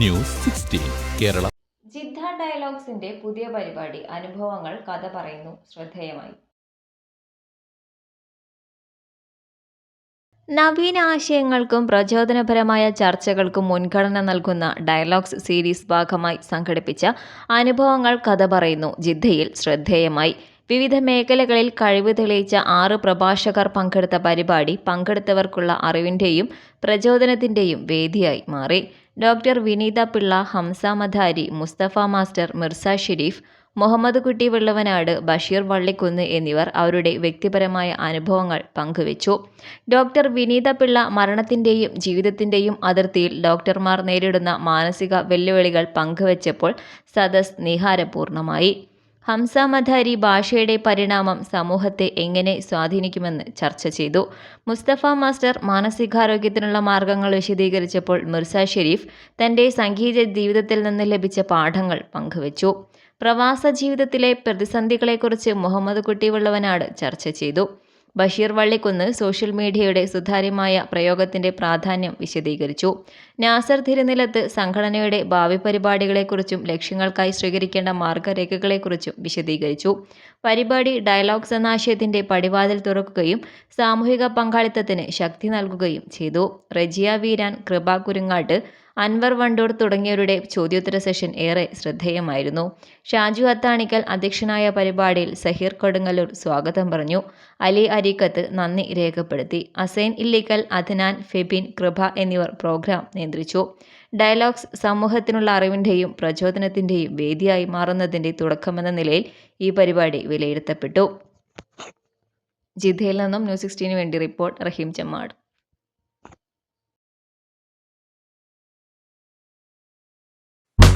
News sixteen Kerala. Jeddah ഡയലോഗ്സിന്റെ പുതിയ പരിപാടി അനുഭവങ്ങൾ കഥ പറയുന്നു ശ്രദ്ധേയമായി. നവീന ആശയങ്ങൾക്കും പ്രചോദനപരമായ ചർച്ചകൾക്കും മുൻഗണന നൽകുന്ന ഡയലോഗ്സ് സീരീസ് ഭാഗമായി സംഘടിപ്പിച്ച അനുഭവങ്ങൾ കഥ പറയുന്നു ജിദ്ദയിൽ ശ്രദ്ധേയമായി. വിവിധ മേഖലകളിൽ കഴിവ് തെളിയിച്ച ആറ് പ്രഭാഷകർ പങ്കെടുത്ത പരിപാടി പങ്കെടുത്തവർക്കുള്ള അറിവിന്റെയും പ്രചോദനത്തിന്റെയും വേദിയായി മാറി. ഡോക്ടർ വിനീത പിള്ള ഹംസ മധാരി മുസ്തഫ മാസ്റ്റർ മിർസ ഷെരീഫ് മുഹമ്മദ് കുട്ടി വെള്ളവനാട് ബഷീർ വള്ളിക്കുന്ന് എന്നിവർ അവരുടെ വ്യക്തിപരമായ അനുഭവങ്ങൾ പങ്കുവച്ചു. ഡോക്ടർ വിനീത പിള്ള മരണത്തിന്റെയും ജീവിതത്തിന്റെയും അതിർത്തിയിൽ ഡോക്ടർമാർ നേരിടുന്ന മാനസിക വെല്ലുവിളികൾ പങ്കുവച്ചപ്പോൾ സദസ് നിഹാരപൂർണമായി. ഹംസ മധാരി ഭാഷയുടെ പരിണാമം സമൂഹത്തെ എങ്ങനെ സ്വാധീനിക്കുമെന്ന് ചർച്ച ചെയ്തു. മുസ്തഫ മാസ്റ്റർ മാനസികാരോഗ്യത്തിനുള്ള മാർഗങ്ങൾ വിശദീകരിച്ചപ്പോൾ മിർസ ഷെരീഫ് തന്റെ സംഗീത ജീവിതത്തിൽ നിന്ന് ലഭിച്ച പാഠങ്ങൾ പങ്കുവച്ചു. പ്രവാസ ജീവിതത്തിലെ പ്രതിസന്ധികളെക്കുറിച്ച് മുഹമ്മദ് കുട്ടി വെള്ളവനാട് ചർച്ച ചെയ്തു. ബഷീർ വള്ളിക്കുന്ന് സോഷ്യൽ മീഡിയയുടെ സുതാര്യമായ പ്രയോഗത്തിന്റെ പ്രാധാന്യം വിശദീകരിച്ചു. നാസർ തിരുനിലത്ത് സംഘടനയുടെ ഭാവി പരിപാടികളെക്കുറിച്ചും ലക്ഷ്യങ്ങൾക്കായി സ്വീകരിക്കേണ്ട മാർഗരേഖകളെക്കുറിച്ചും വിശദീകരിച്ചു. പരിപാടി ഡയലോഗ്സ് എന്ന ആശയത്തിന്റെ പടിവാതിൽ തുറക്കുകയും സാമൂഹിക പങ്കാളിത്തത്തിന് ശക്തി നൽകുകയും ചെയ്തു. റജിയ വീരാൻ കൃപ കുരുങ്ങാട്ട് അൻവർ വണ്ടൂർ തുടങ്ങിയവരുടെ ചോദ്യോത്തര സെഷൻ ഏറെ ശ്രദ്ധേയമായിരുന്നു. ഷാജു അത്താണിക്കൽ അധ്യക്ഷനായ പരിപാടിയിൽ സഹീർ കൊടുങ്ങല്ലൂർ സ്വാഗതം പറഞ്ഞു. അലി അരീക്കത്ത് നന്ദി രേഖപ്പെടുത്തി. അസൈൻ ഇല്ലിക്കൽ അദ്നാൻ ഫെബിൻ കൃപ എന്നിവർ പ്രോഗ്രാം നിയന്ത്രിച്ചു. ഡയലോഗ്സ് സമൂഹത്തിനുള്ള അറിവിന്റെയും പ്രചോദനത്തിന്റെയും വേദിയായി മാറുന്നതിന്റെ തുടക്കമെന്ന നിലയിൽ ഈ പരിപാടി വിലയിരുത്തപ്പെട്ടു. ജിദ്ദയിൽ നിന്നും ന്യൂസ് സിക്സ്റ്റീന് വേണ്ടി റിപ്പോർട്ട് റഹീം ചെമ്മാട്